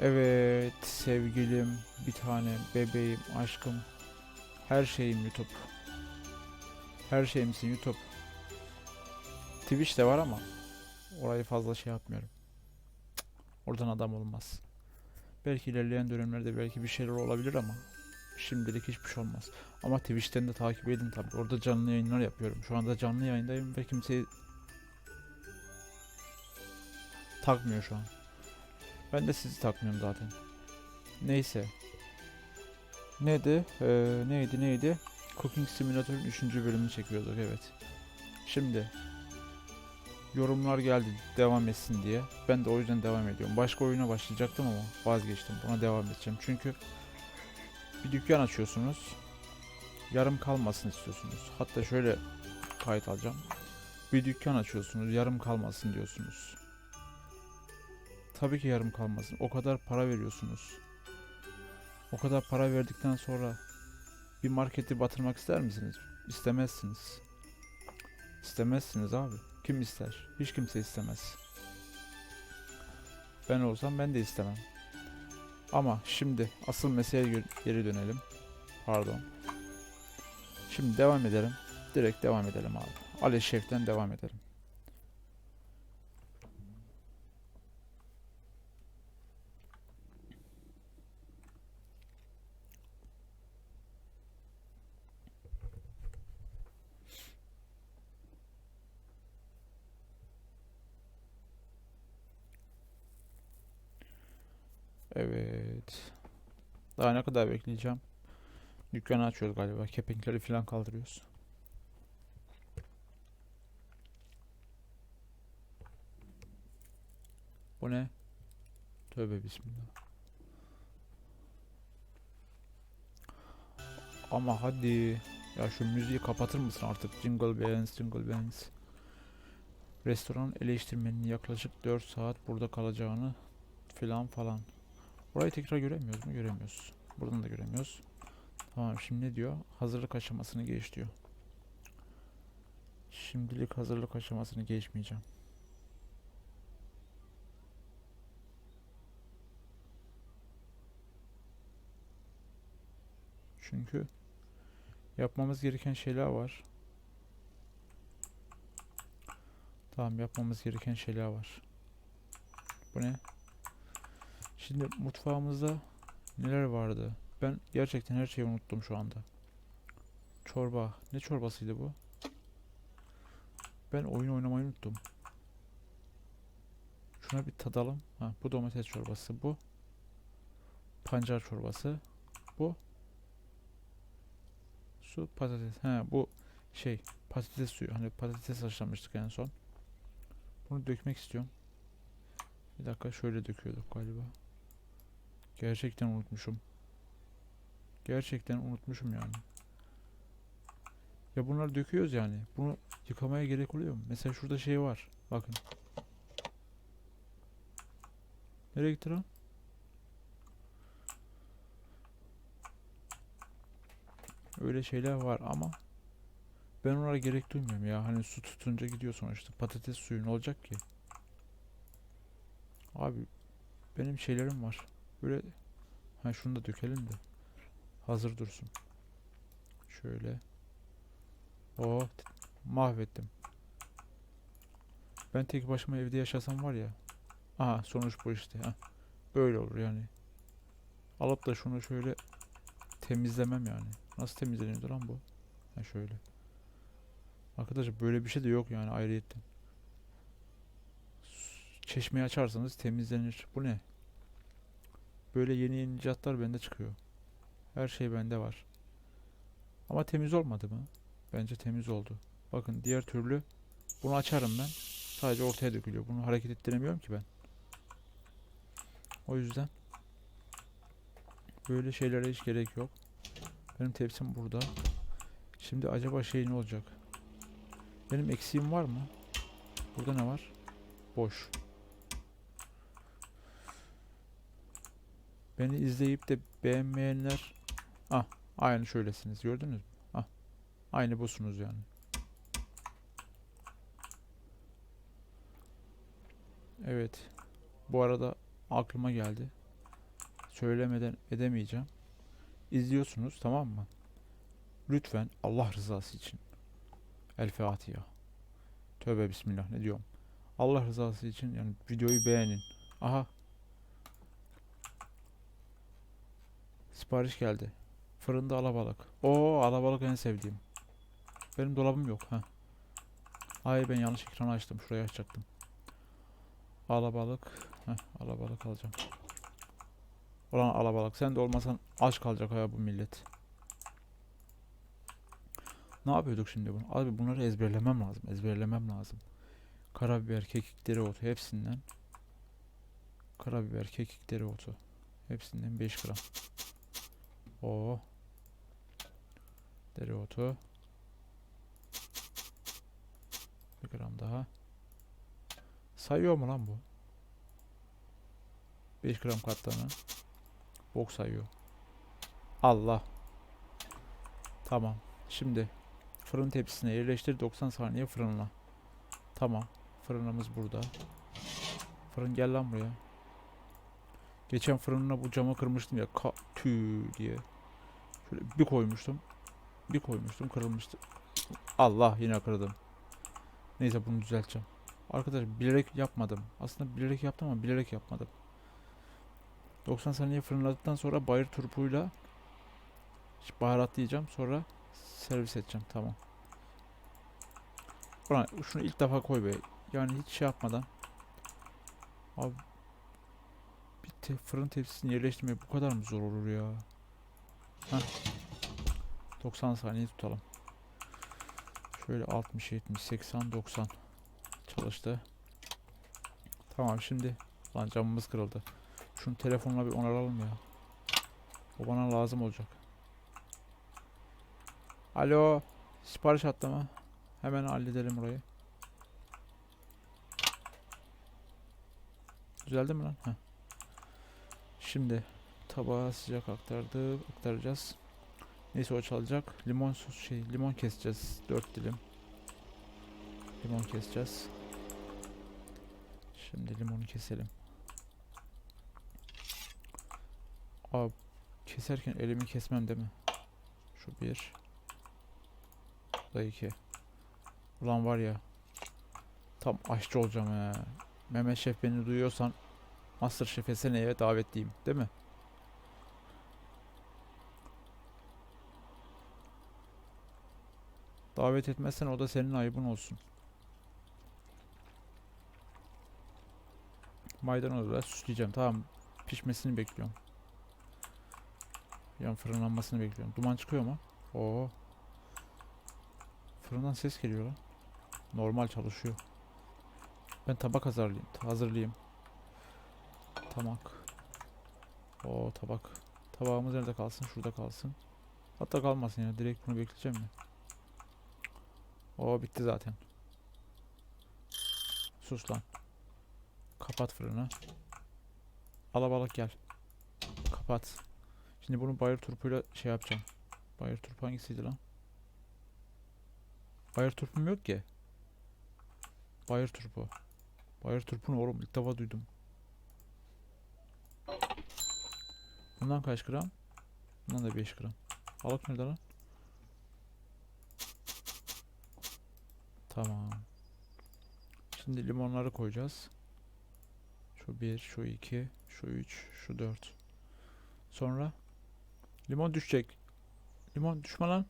Evet sevgilim, bir tanem, bebeğim, aşkım. Her şeyim YouTube. Her şeyimsin YouTube. Twitch de var ama orayı fazla şey yapmıyorum. Cık, Oradan adam olmaz. Belki ilerleyen dönemlerde belki bir şeyler olabilir ama şimdilik hiçbir şey olmaz. Ama Twitch'ten de takip edin tabii. Orada canlı yayınlar yapıyorum. Şu anda canlı yayındayım ve kimseyi takmıyor şu an. Ben de sizi takmıyorum zaten. Neyse. Neydi? Ee, neydi neydi? Cooking Simulator'ın 3. bölümünü çekiyorduk evet. Şimdi yorumlar geldi devam etsin diye. Ben de o yüzden devam ediyorum. Başka oyuna başlayacaktım ama vazgeçtim. Buna devam edeceğim. Çünkü bir dükkan açıyorsunuz. Yarım kalmasın istiyorsunuz. Hatta şöyle kayıt alacağım. Bir dükkan açıyorsunuz. Yarım kalmasın diyorsunuz. Tabii ki yarım kalmasın. O kadar para veriyorsunuz. O kadar para verdikten sonra bir marketi batırmak ister misiniz? İstemezsiniz. İstemezsiniz abi. Kim ister? Hiç kimse istemez. Ben olsam ben de istemem. Ama şimdi asıl meseleye geri dönelim. Pardon. Şimdi devam edelim. Direkt devam edelim abi. Ali Şef'ten devam edelim. Evet. Daha ne kadar bekleyeceğim? Dükkanı açıyoruz galiba. Kepenkleri falan kaldırıyoruz. Bu ne? Tövbe bismillah. Ama hadi. Ya şu müziği kapatır mısın artık? Jingle bells, jingle bells. Restoran eleştirmenin yaklaşık 4 saat burada kalacağını filan falan. Burayı tekrar göremiyoruz mu? Göremiyoruz. Buradan da göremiyoruz. Tamam şimdi ne diyor? Hazırlık aşamasını geç diyor. Şimdilik hazırlık aşamasını geçmeyeceğim. Çünkü yapmamız gereken şeyler var. Tamam yapmamız gereken şeyler var. Bu ne? Şimdi mutfağımızda neler vardı? Ben gerçekten her şeyi unuttum şu anda. Çorba. Ne çorbasıydı bu? Ben oyun oynamayı unuttum. Şuna bir tadalım. Ha, bu domates çorbası. Bu pancar çorbası. Bu su patates. Ha, bu şey patates suyu. Hani patates haşlamıştık en son. Bunu dökmek istiyorum. Bir dakika şöyle döküyorduk galiba. Gerçekten unutmuşum. Gerçekten unutmuşum yani. Ya bunları döküyoruz yani. Bunu yıkamaya gerek oluyor mu? Mesela şurada şey var. Bakın. Nereye gitti lan? Öyle şeyler var ama ben onlara gerek duymuyorum ya. Hani su tutunca gidiyor sonuçta. Patates suyu ne olacak ki? Abi benim şeylerim var. Böyle ha şunu da dökelim de hazır dursun. Şöyle. Oh mahvettim. Ben tek başıma evde yaşasam var ya. Aha sonuç bu işte. Ha. Böyle olur yani. Alıp da şunu şöyle temizlemem yani. Nasıl temizleniyordu lan bu? Ha şöyle. Arkadaşlar böyle bir şey de yok yani ayrıyetten. Çeşmeyi açarsanız temizlenir. Bu ne? Böyle yeni yeni icatlar bende çıkıyor. Her şey bende var. Ama temiz olmadı mı? Bence temiz oldu. Bakın diğer türlü bunu açarım ben. Sadece ortaya dökülüyor. Bunu hareket ettiremiyorum ki ben. O yüzden böyle şeylere hiç gerek yok. Benim tepsim burada. Şimdi acaba şey ne olacak? Benim eksiğim var mı? Burada ne var? Boş. Beni izleyip de beğenmeyenler ah aynı şöylesiniz gördünüz mü? Ah aynı busunuz yani. Evet. Bu arada aklıma geldi. söylemeden edemeyeceğim. İzliyorsunuz tamam mı? Lütfen Allah rızası için. El Fatiha. Tövbe bismillah ne diyorum. Allah rızası için yani videoyu beğenin. Aha. Sipariş geldi. Fırında alabalık. Oo alabalık en sevdiğim. Benim dolabım yok ha. Ay ben yanlış ekranı açtım. Şurayı açacaktım. Alabalık. Heh, alabalık alacağım. Ulan alabalık sen de olmasan aç kalacak ya bu millet. Ne yapıyorduk şimdi bunu? Abi bunları ezberlemem lazım. Ezberlemem lazım. Karabiber, kekik, dereotu hepsinden. Karabiber, kekik, dereotu. Hepsinden 5 gram. O. Dereotu. 1 gram daha. Sayıyor mu lan bu? 5 gram katlanı. Bok sayıyor. Allah. Tamam. Şimdi fırın tepsisine yerleştir 90 saniye fırınla. Tamam. Fırınımız burada. Fırın gel lan buraya. Geçen fırınına bu camı kırmıştım ya. Ka tüy diye. Bir koymuştum. Bir koymuştum kırılmıştı. Allah yine kırdım. Neyse bunu düzelteceğim. Arkadaşlar bilerek yapmadım. Aslında bilerek yaptım ama bilerek yapmadım. 90 saniye fırınladıktan sonra bayır turpuyla baharatlayacağım. Sonra servis edeceğim. Tamam. Ulan şunu ilk defa koy be. Yani hiç şey yapmadan. Abi bir te fırın tepsisini yerleştirmek bu kadar mı zor olur ya? Heh. 90 saniye tutalım. Şöyle 60, 70, 80, 90 çalıştı. Tamam şimdi lan camımız kırıldı. Şunu telefonla bir onaralım ya. O bana lazım olacak. Alo. Sipariş attı mı? Hemen halledelim orayı. Düzeldi mi lan? Heh. Şimdi tabağa sıcak aktardık. Aktaracağız. Neyse o çalacak. Limon sos şey limon keseceğiz. 4 dilim. Limon keseceğiz. Şimdi limonu keselim. Abi keserken elimi kesmem değil mi? Şu bir. Bu da iki. Ulan var ya. Tam aşçı olacağım ya. Mehmet Şef beni duyuyorsan Master Şef'e seneye davetliyim değil mi? Davet etmezsen o da senin ayıbın olsun. Maydanozla süsleyeceğim. Tamam. Pişmesini bekliyorum. Yan fırınlanmasını bekliyorum. Duman çıkıyor mu? Oo. Fırından ses geliyor lan. Normal çalışıyor. Ben tabak hazırlayayım. Hazırlayayım. Tabak. O tabak. Tabağımız nerede kalsın? Şurada kalsın. Hatta kalmasın ya. Direkt bunu bekleyeceğim mi? O bitti zaten. Sus lan. Kapat fırını. Alabalık gel. Kapat. Şimdi bunu bayır turpuyla şey yapacağım. Bayır turpu hangisiydi lan? Bayır turpum yok ki. Bayır turpu. Bayır turpu ne oğlum? İlk defa duydum. Bundan kaç gram? Bundan da 5 gram. Balık nerede lan? Tamam. Şimdi limonları koyacağız. Şu 1, şu 2, şu 3, şu 4. Sonra limon düşecek. Limon düşme lan.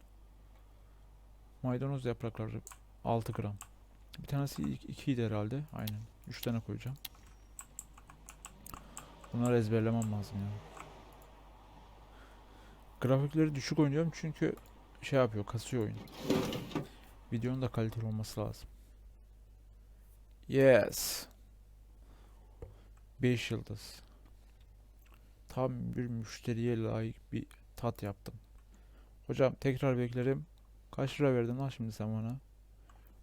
Maydanoz yaprakları 6 gram. Bir tanesi 2 idi herhalde. Aynen. 3 tane koyacağım. Bunları ezberlemem lazım ya. Grafikleri düşük oynuyorum çünkü şey yapıyor, kasıyor oyun. Videonun da kaliteli olması lazım. Yes. 5 yıldız. Tam bir müşteriye layık bir tat yaptım. Hocam tekrar beklerim. Kaç lira verdin lan şimdi sen bana?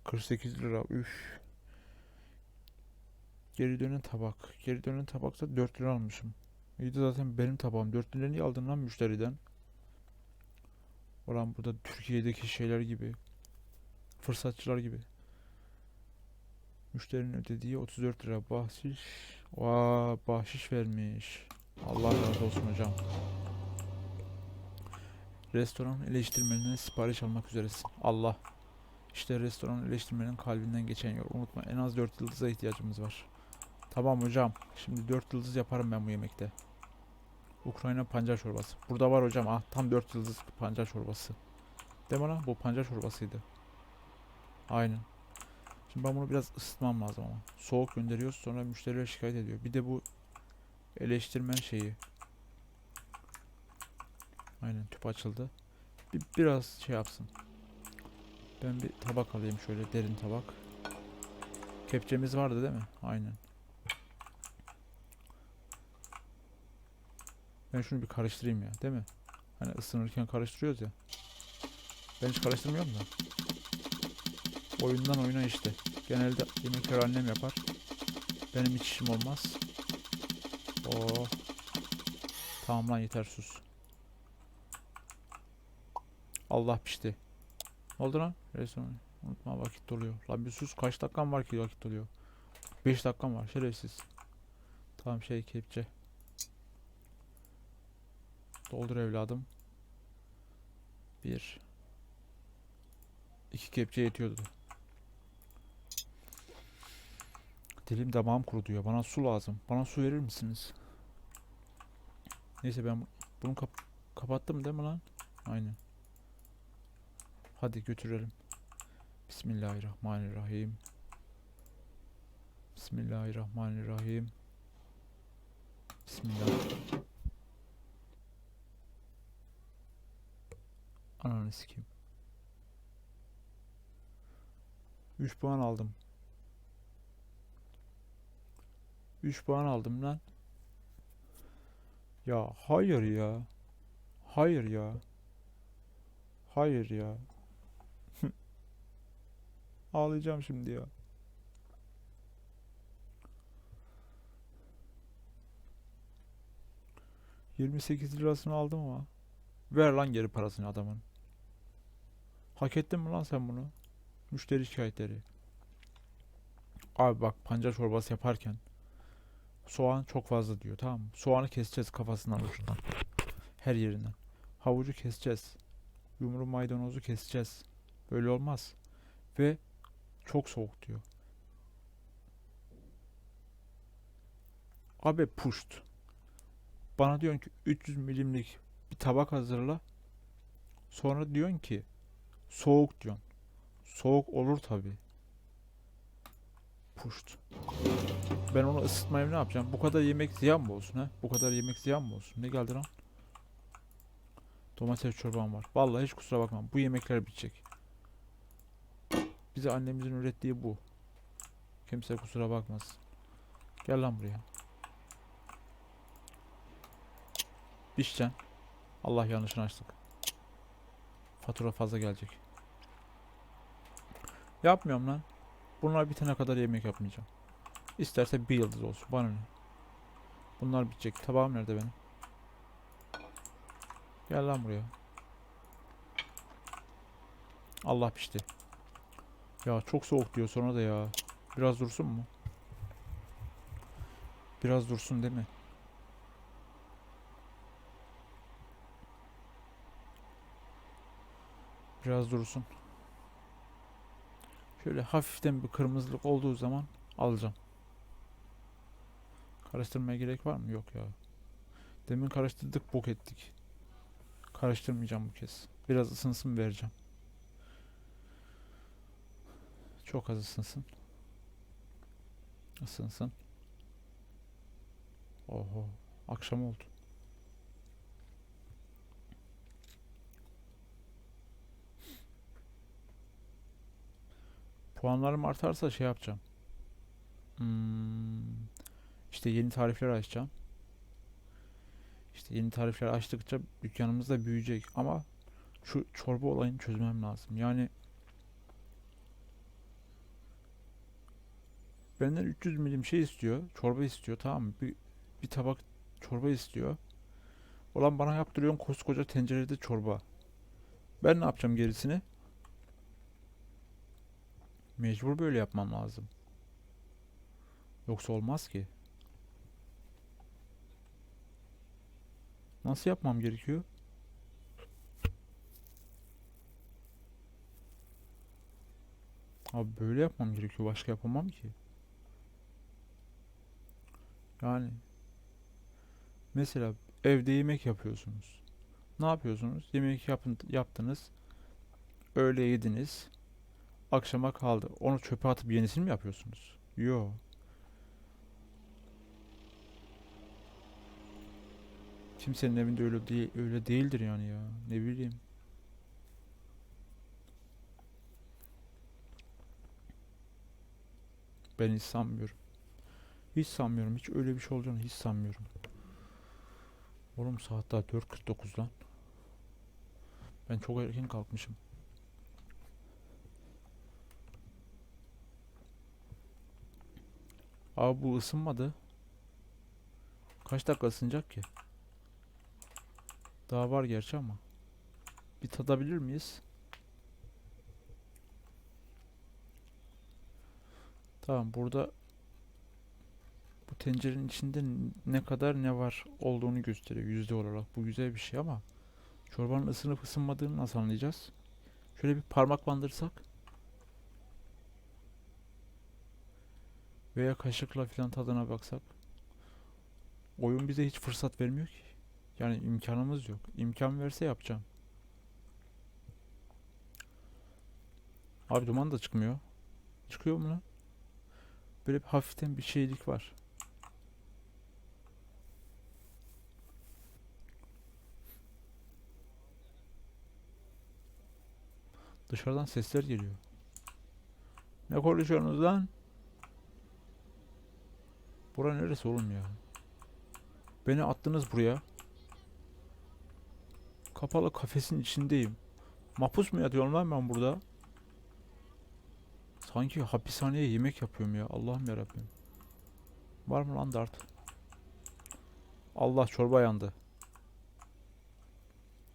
48 lira. Üf. Geri dönen tabak. Geri dönen tabakta 4 lira almışım. İyi de zaten benim tabağım. 4 lira niye aldın lan müşteriden? Ulan burada Türkiye'deki şeyler gibi. Fırsatçılar gibi. Müşterinin ödediği 34 lira bahşiş. Vaa bahşiş vermiş. Allah razı olsun hocam. Restoran eleştirmeninden sipariş almak üzeresin. Allah. İşte restoran eleştirmenin kalbinden geçen yol. Unutma en az 4 yıldıza ihtiyacımız var. Tamam hocam. Şimdi 4 yıldız yaparım ben bu yemekte. Ukrayna pancar çorbası. Burada var hocam. Ah tam 4 yıldız pancar çorbası. Değil mi? Bu pancar çorbasıydı. Aynen. Şimdi ben bunu biraz ısıtmam lazım ama. Soğuk gönderiyoruz sonra müşteriler şikayet ediyor. Bir de bu eleştirmen şeyi. Aynen tüp açıldı. Bir, biraz şey yapsın. Ben bir tabak alayım şöyle derin tabak. Kepçemiz vardı değil mi? Aynen. Ben şunu bir karıştırayım ya değil mi? Hani ısınırken karıştırıyoruz ya. Ben hiç karıştırmıyorum da. Oyundan oyuna işte. Genelde yemekleri annem yapar. Benim hiç işim olmaz. Oo. Tamam lan yeter sus. Allah pişti. Ne oldu lan? Restoran. Unutma vakit doluyor. Lan bir sus kaç dakikam var ki vakit doluyor. 5 dakikam var şerefsiz. Tamam şey kepçe. Doldur evladım. Bir. İki kepçe yetiyordu. Dilim damağım kurudu ya. Bana su lazım. Bana su verir misiniz? Neyse ben bu- bunu kap- kapattım değil mi lan? Aynen. Hadi götürelim. Bismillahirrahmanirrahim. Bismillahirrahmanirrahim. Bismillah. Ananı sikeyim. 3 puan aldım. 3 puan aldım lan. Ya hayır ya. Hayır ya. Hayır ya. Ağlayacağım şimdi ya. Yirmi sekiz lirasını aldım ama. Ver lan geri parasını adamın. Hak ettin mi lan sen bunu? Müşteri şikayetleri. Abi bak pancar çorbası yaparken soğan çok fazla diyor tamam mı? Soğanı keseceğiz kafasından uçtan. Her yerinden. Havucu keseceğiz. Yumru maydanozu keseceğiz. Böyle olmaz. Ve çok soğuk diyor. Abi puşt. Bana diyorsun ki 300 milimlik bir tabak hazırla. Sonra diyorsun ki soğuk diyorsun. Soğuk olur tabi. Puşt. Ben onu ısıtmayayım ne yapacağım? Bu kadar yemek ziyan mı olsun ha? Bu kadar yemek ziyan mı olsun? Ne geldi lan? Domates çorbam var. Vallahi hiç kusura bakmam. Bu yemekler bitecek. Bize annemizin ürettiği bu. Kimse kusura bakmasın. Gel lan buraya. Pişeceksin. Allah yanlışını açtık. Fatura fazla gelecek. Yapmıyorum lan. Bunlar bitene kadar yemek yapmayacağım. İsterse bir yıldız olsun. Bana ne? Bunlar bitecek. Tabağım nerede benim? Gel lan buraya. Allah pişti. Ya çok soğuk diyor sonra da ya. Biraz dursun mu? Biraz dursun değil mi? Biraz dursun. Şöyle hafiften bir kırmızılık olduğu zaman alacağım. Karıştırmaya gerek var mı? Yok ya. Demin karıştırdık bok ettik. Karıştırmayacağım bu kez. Biraz ısınsın vereceğim. Çok az ısınsın. Isınsın. Oho. Akşam oldu. Puanlarım artarsa şey yapacağım. Hmm, işte yeni tarifler açacağım. İşte yeni tarifler açtıkça dükkanımız da büyüyecek ama şu çorba olayını çözmem lazım. Yani benden 300 milim şey istiyor, çorba istiyor tamam mı? Bir, bir tabak çorba istiyor. Olan bana yaptırıyorsun koskoca tencerede çorba. Ben ne yapacağım gerisini? Mecbur böyle yapmam lazım. Yoksa olmaz ki. Nasıl yapmam gerekiyor? Abi böyle yapmam gerekiyor. Başka yapamam ki. Yani mesela evde yemek yapıyorsunuz. Ne yapıyorsunuz? Yemek yapın, yaptınız. Öğle yediniz. Akşama kaldı. Onu çöpe atıp yenisini mi yapıyorsunuz? Yo. Kimsenin evinde öyle değil, öyle değildir yani ya. Ne bileyim. Ben hiç sanmıyorum. Hiç sanmıyorum. Hiç öyle bir şey olacağını hiç sanmıyorum. Oğlum saat daha 4.49 lan. Ben çok erken kalkmışım. Abi bu ısınmadı. Kaç dakika ısınacak ki? Daha var gerçi ama. Bir tadabilir miyiz? Tamam burada bu tencerenin içinde ne kadar ne var olduğunu gösteriyor yüzde olarak. Bu güzel bir şey ama çorbanın ısınıp ısınmadığını nasıl anlayacağız? Şöyle bir parmak bandırsak veya kaşıkla filan tadına baksak. Oyun bize hiç fırsat vermiyor ki. Yani imkanımız yok. İmkan verse yapacağım. Abi duman da çıkmıyor. Çıkıyor mu lan? Böyle bir hafiften bir şeylik var. Dışarıdan sesler geliyor. Ne konuşuyorsunuz lan? Bura neresi oğlum ya? Beni attınız buraya. Kapalı kafesin içindeyim. Mahpus mu yatıyorum lan ben burada? Sanki hapishaneye yemek yapıyorum ya. Allah'ım yarabbim. Var mı lan dart? Allah çorba yandı.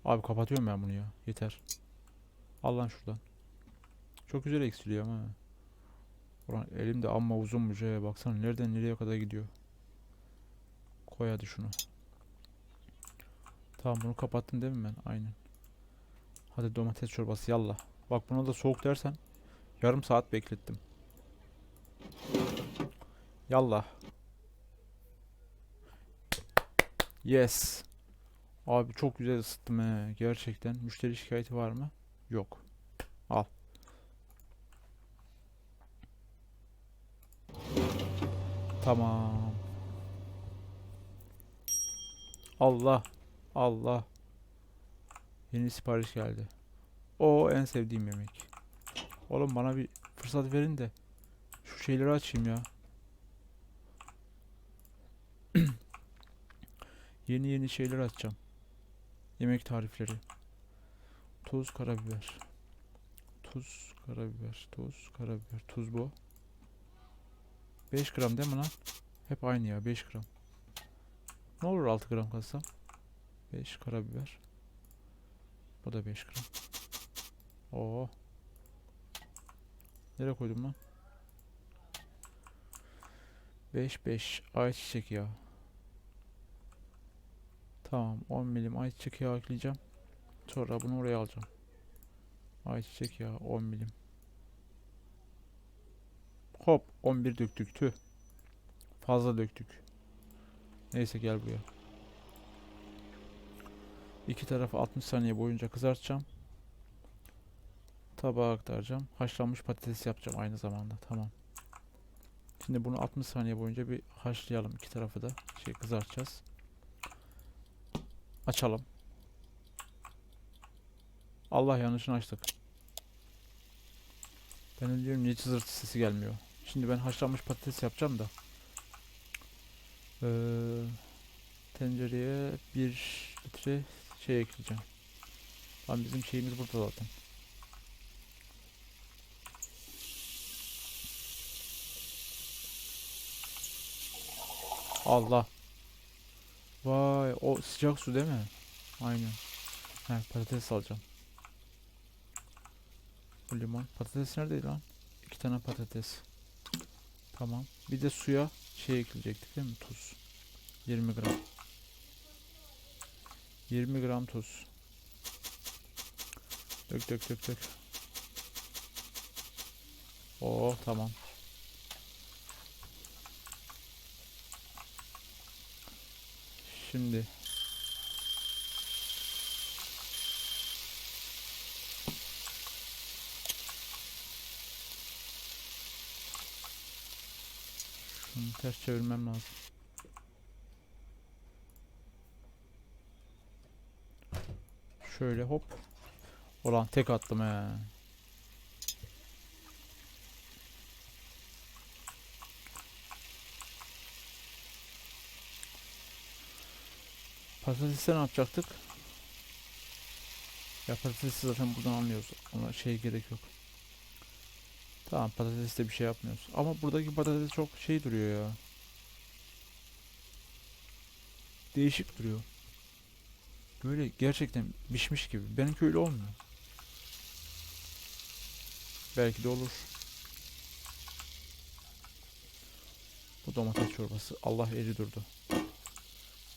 Abi kapatıyorum ben bunu ya. Yeter. Al lan şuradan. Çok güzel eksiliyor ama. Ulan elim de amma uzunmuş ya. Baksana nereden nereye kadar gidiyor. Koy hadi şunu. Tamam bunu kapattın değil mi ben? Aynen. Hadi domates çorbası yallah. Bak buna da soğuk dersen yarım saat beklettim. Yallah. Yes. Abi çok güzel ısıttım he. Gerçekten. Müşteri şikayeti var mı? Yok. Al. Tamam. Allah. Allah. Yeni sipariş geldi. O en sevdiğim yemek. Oğlum bana bir fırsat verin de şu şeyleri açayım ya. Yeni yeni şeyler açacağım. Yemek tarifleri. Tuz, karabiber. Tuz, karabiber. Tuz, karabiber. Tuz bu. 5 gram değil mi lan? Hep aynı ya 5 gram. Ne olur 6 gram katsam? 5 karabiber. Bu da 5 gram. Oo. Nereye koydum lan? 5 5 ayçiçek yağı. Tamam 10 milim ayçiçek yağı ekleyeceğim. Sonra bunu oraya alacağım. Ayçiçek yağı 10 milim. Hop 11 döktük tüh. Fazla döktük. Neyse gel buraya. İki tarafı 60 saniye boyunca kızartacağım. Tabağa aktaracağım. Haşlanmış patates yapacağım aynı zamanda. Tamam. Şimdi bunu 60 saniye boyunca bir haşlayalım. İki tarafı da şey kızartacağız. Açalım. Allah yanlışını açtık. Ben de diyorum niye çızırtı sesi gelmiyor. Şimdi ben haşlanmış patates yapacağım da. Ee, tencereye bir litre şey ekleyeceğim. Lan bizim şeyimiz burada zaten. Allah. Vay o sıcak su değil mi? Aynen. He patates alacağım. Bu limon. Patates neredeydi lan? İki tane patates. Tamam. Bir de suya şey ekleyecektik değil mi? Tuz. 20 gram. 20 gram tuz. Dök dök dök dök. Oo tamam. Şimdi ters çevirmem lazım. Şöyle hop. Ulan tek attım he. Patatesi ne yapacaktık? Ya patatesi zaten buradan anlıyoruz. Ona şey gerek yok. Tamam patateste bir şey yapmıyoruz. Ama buradaki patates çok şey duruyor ya. Değişik duruyor. Böyle gerçekten pişmiş gibi. Benimki öyle olmuyor. Belki de olur. Bu domates çorbası. Allah eri durdu.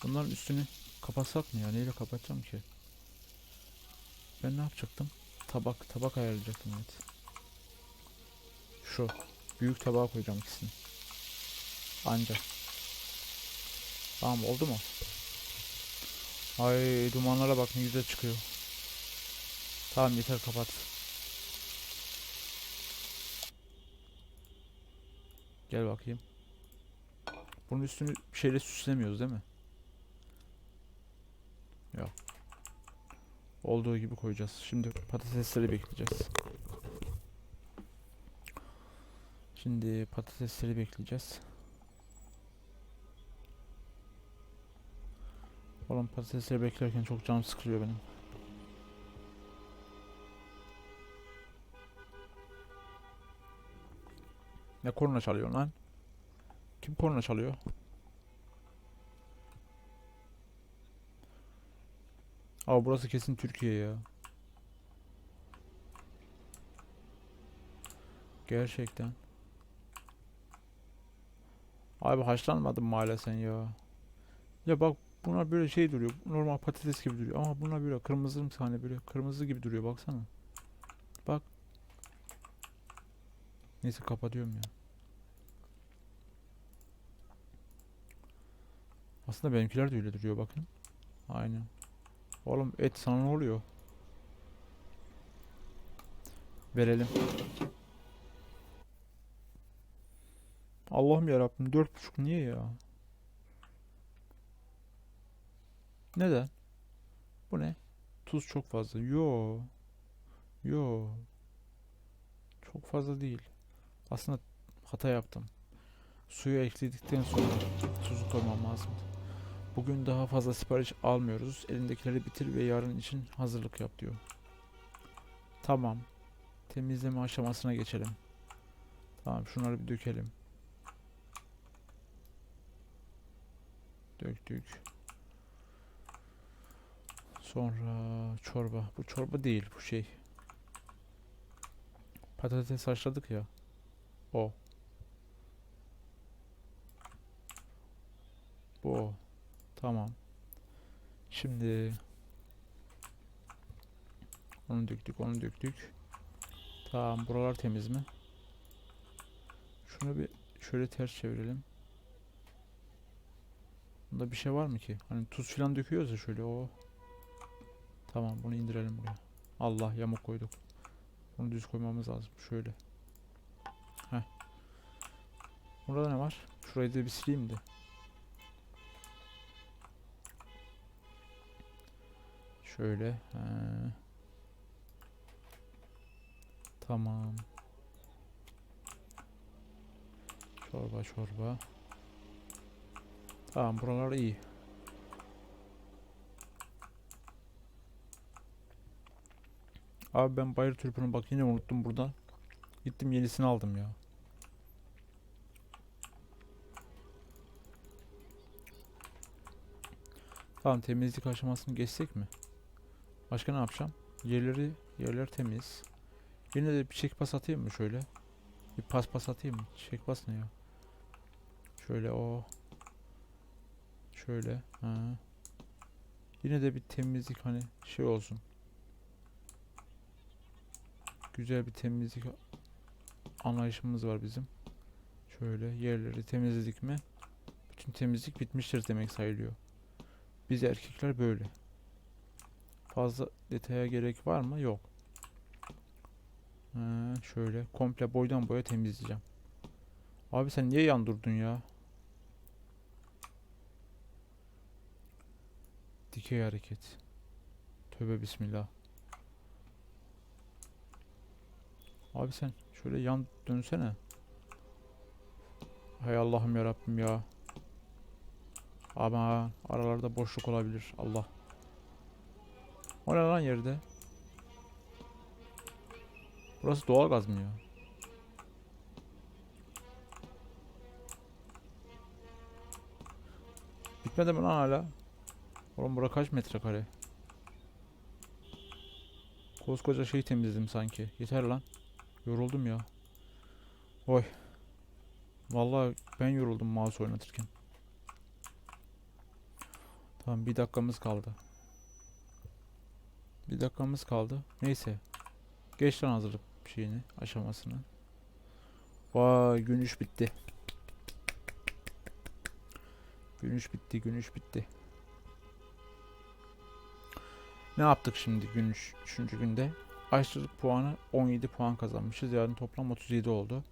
Bunların üstünü kapatsak mı ya? Neyle kapatacağım ki? Ben ne yapacaktım? Tabak, tabak ayarlayacaktım evet. Şu. Büyük tabağa koyacağım ikisini. Anca. Tamam oldu mu? Ay dumanlara bak ne güzel çıkıyor. Tamam yeter kapat. Gel bakayım. Bunun üstünü bir şeyle süslemiyoruz değil mi? Yok. Olduğu gibi koyacağız. Şimdi patatesleri bekleyeceğiz. Şimdi patatesleri bekleyeceğiz. Oğlum patatesleri beklerken çok canım sıkılıyor benim. Ne korna çalıyor lan? Kim korna çalıyor? Aa burası kesin Türkiye ya. Gerçekten. Abi hala sen ya? Ya bak Bunlar böyle şey duruyor. Normal patates gibi duruyor. Ama bunlar böyle kırmızı mı hani böyle kırmızı gibi duruyor baksana. Bak. Neyse kapatıyorum ya. Aslında benimkiler de öyle duruyor bakın. Aynen. Oğlum et sana ne oluyor? Verelim. Allah'ım yarabbim dört buçuk niye ya? Neden? Bu ne? Tuz çok fazla. Yo. Yo. Çok fazla değil. Aslında hata yaptım. Suyu ekledikten sonra tuzu koymam lazım. Bugün daha fazla sipariş almıyoruz. Elindekileri bitir ve yarın için hazırlık yap diyor. Tamam. Temizleme aşamasına geçelim. Tamam şunları bir dökelim. Döktük. Sonra çorba. Bu çorba değil bu şey. Patates haşladık ya. O. Bu. Tamam. Şimdi onu döktük, onu döktük. Tamam, buralar temiz mi? Şunu bir şöyle ters çevirelim. Bunda bir şey var mı ki? Hani tuz filan döküyoruz ya şöyle o. Tamam bunu indirelim buraya. Allah yamuk koyduk. Bunu düz koymamız lazım. Şöyle. Heh. Burada ne var? Şurayı da bir sileyim de. Şöyle. He. Tamam. Çorba çorba. Tamam buralar iyi. Abi ben bayır türpünü bak yine unuttum burada. Gittim yenisini aldım ya. Tamam temizlik aşamasını geçsek mi? Başka ne yapacağım? Yerleri yerler temiz. Yine de bir çek pas atayım mı şöyle? Bir pas pas atayım mı? Çek pas ne ya? Şöyle o. Şöyle. Ha. Yine de bir temizlik hani şey olsun. Güzel bir temizlik anlayışımız var bizim. Şöyle yerleri temizledik mi? Bütün temizlik bitmiştir demek sayılıyor. Biz erkekler böyle. Fazla detaya gerek var mı? Yok. Ha, şöyle komple boydan boya temizleyeceğim. Abi sen niye yan durdun ya? Dikey hareket. Tövbe bismillah. Abi sen şöyle yan dönsene. Hay Allah'ım ya Rabbim ya. Ama aralarda boşluk olabilir. Allah. O ne lan yerde? Burası doğal gaz mı ya? Bitmedi mi lan hala? Oğlum bura kaç metrekare? Koskoca şeyi temizledim sanki. Yeter lan. Yoruldum ya. Oy. Vallahi ben yoruldum mouse oynatırken. Tamam bir dakikamız kaldı. Bir dakikamız kaldı. Neyse. Geç lan hazırlık şeyini, aşamasını. Vay gün iş bitti. Gün iş bitti, gün iş bitti. Ne yaptık şimdi gün üç, üçüncü günde? Aşçılık puanı 17 puan kazanmışız. Yani toplam 37 oldu.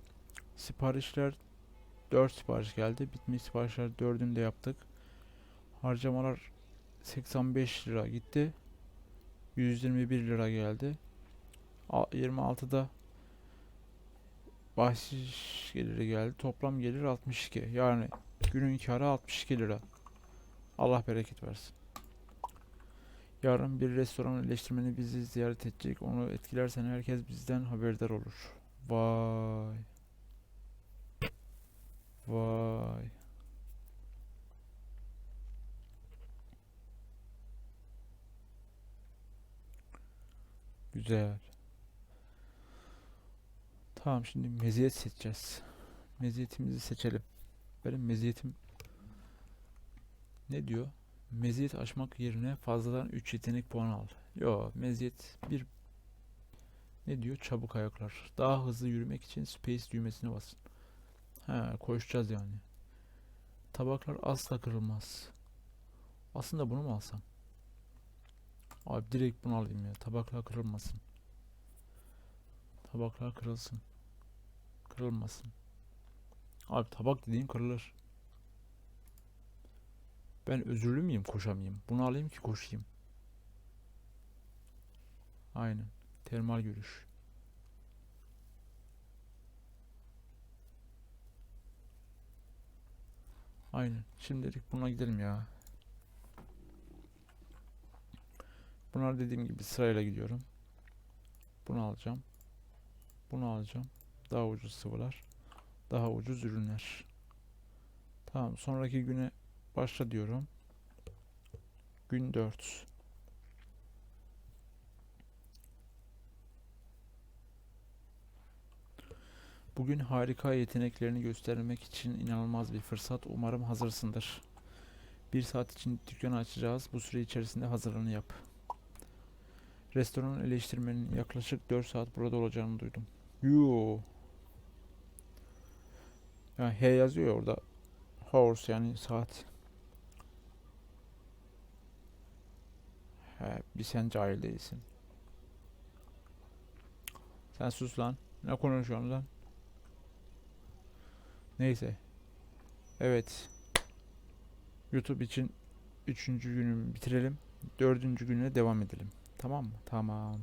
Siparişler 4 sipariş geldi. Bitmiş siparişler 4'ünü de yaptık. Harcamalar 85 lira gitti. 121 lira geldi. A- 26'da bahşiş geliri geldi. Toplam gelir 62. Yani günün karı 62 lira. Allah bereket versin. Yarın bir restoran eleştirmeni bizi ziyaret edecek. Onu etkilersen herkes bizden haberdar olur. Vay. Vay. Güzel. Tamam şimdi meziyet seçeceğiz. Meziyetimizi seçelim. Benim meziyetim ne diyor? Meziyet aşmak yerine fazladan 3 yetenek puanı al. Yo, meziyet bir ne diyor? Çabuk ayaklar. Daha hızlı yürümek için space düğmesine basın. He, koşacağız yani. Tabaklar asla kırılmaz. Aslında bunu mu alsam? Abi direkt bunu alayım ya. Tabaklar kırılmasın. Tabaklar kırılsın. Kırılmasın. Abi tabak dediğin kırılır. Ben özürlü müyüm koşamayayım? Bunu alayım ki koşayım. Aynen. Termal görüş. Aynen. Şimdilik buna gidelim ya. Bunlar dediğim gibi sırayla gidiyorum. Bunu alacağım. Bunu alacağım. Daha ucuz sıvılar. Daha ucuz ürünler. Tamam. Sonraki güne başla diyorum. Gün 4. Bugün harika yeteneklerini göstermek için inanılmaz bir fırsat. Umarım hazırsındır. Bir saat için dükkanı açacağız. Bu süre içerisinde hazırlığını yap. Restoran eleştirmenin yaklaşık 4 saat burada olacağını duydum. Yoo. Ya H yazıyor ya orada. Horse yani saat. He, bir sen cahil değilsin. Sen sus lan. Ne konuşuyorsun lan? Neyse. Evet. YouTube için üçüncü günümü bitirelim. Dördüncü güne devam edelim. Tamam mı? Tamam.